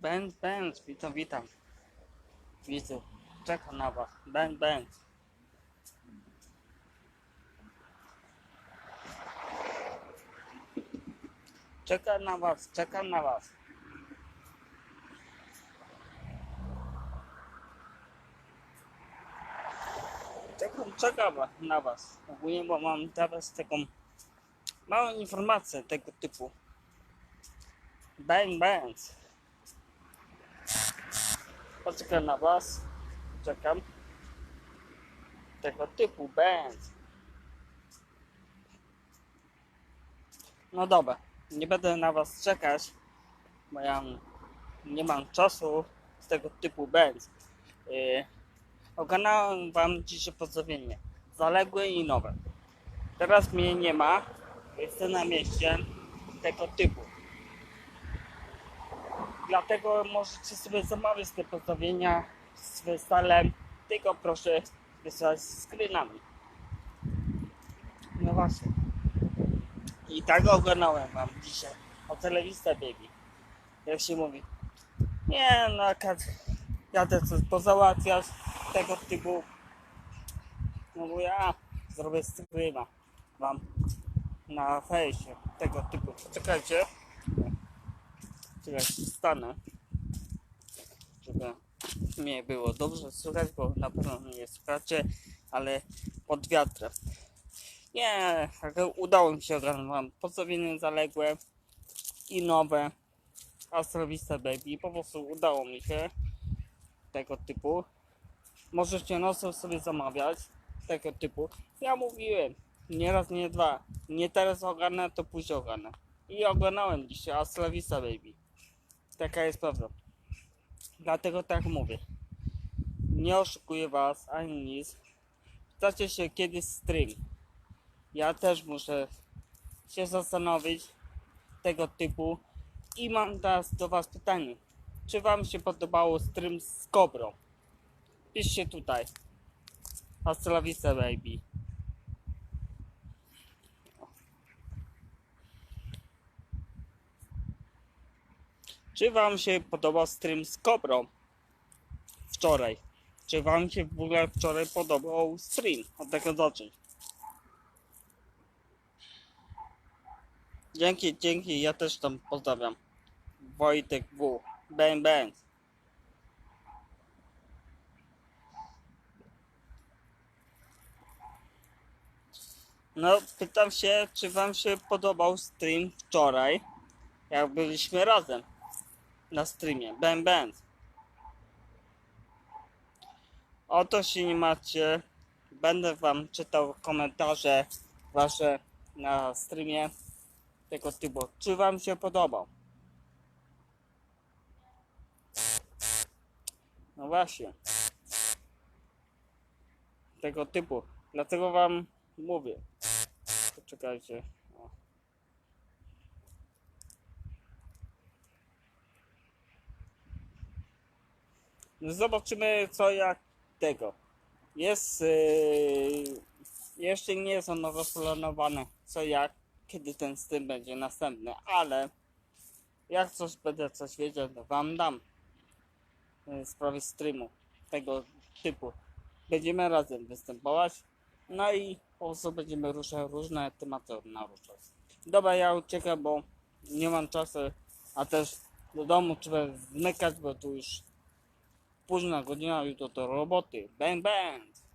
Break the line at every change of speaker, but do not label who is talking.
Benz, Benz, witam, witam. Widzę, czekam na was. Benz, Benz. Czekam na was, czekam na was. Czekam, czekam na was. Ogólnie, bo mam was taką małą informację tego typu. Bang, bang. Poczekam na was. Czekam. Tego typu band. No dobra, nie będę na was czekać, bo ja nie mam czasu z tego typu band. Yy, ogarnąłem wam dzisiaj pozdrowienie. Zaległe i nowe. Teraz mnie nie ma. Jestem na mieście tego typu. Dlatego możecie sobie zamawiać te pozdrowienia z westalem, tylko proszę wysłać z screenami. No właśnie. I tak oglądałem wam dzisiaj o telewizję biegi. Jak się mówi. Nie no, kad jadę coś pozałatwiać tego typu. No bo ja zrobię screena wam na fejsie tego typu. Czekajcie. Czekaj, stanę. Żeby mnie było dobrze słychać, bo na pewno mnie nie słuchacie, ale pod wiatrem. Nie, udało mi się ogarnąć wam pozdrowienie zaległe i nowe Astrowista Baby. Po prostu udało mi się tego typu. Możecie nocą sobie zamawiać tego typu. Ja mówiłem, nie raz, nie dwa. Nie teraz ogarnę, to później ogarnę. I oglądałem dzisiaj Astrowista Baby. Taka jest prawda. Dlatego tak mówię. Nie oszukuję was ani nic. Pytacie się kiedy stream. Ja też muszę się zastanowić tego typu. I mam teraz do was pytanie. Czy wam się podobało stream z Kobrą? Piszcie tutaj. Hasta la vista, baby. Czy wam się podobał stream z Kobrą? Wczoraj. Czy wam się w ogóle wczoraj podobał stream? Od tego zacząć. Dzięki, dzięki, ja też tam pozdrawiam. Wojtek W. Bang, bang. No, pytam się, czy wam się podobał stream wczoraj, jak byliśmy razem na streamie. Bang, bang. O to się nie macie. Będę wam czytał komentarze wasze na streamie tego typu. Czy wam się podobał? No właśnie. Tego typu. Dlatego wam mówię. Poczekajcie. O. No zobaczymy co jak tego. Jest yy, jeszcze nie są nowo planowane co jak, kiedy ten stream będzie następny, ale jak coś będę coś wiedział, to wam dam yy, w sprawie streamu tego typu. Będziemy razem występować, no i po prostu będziemy ruszać różne tematy naruszać. Dobra, ja uciekam, bo nie mam czasu, a też do domu trzeba zmykać, bo tu już późna godzina, jutro do roboty. Bang, bang!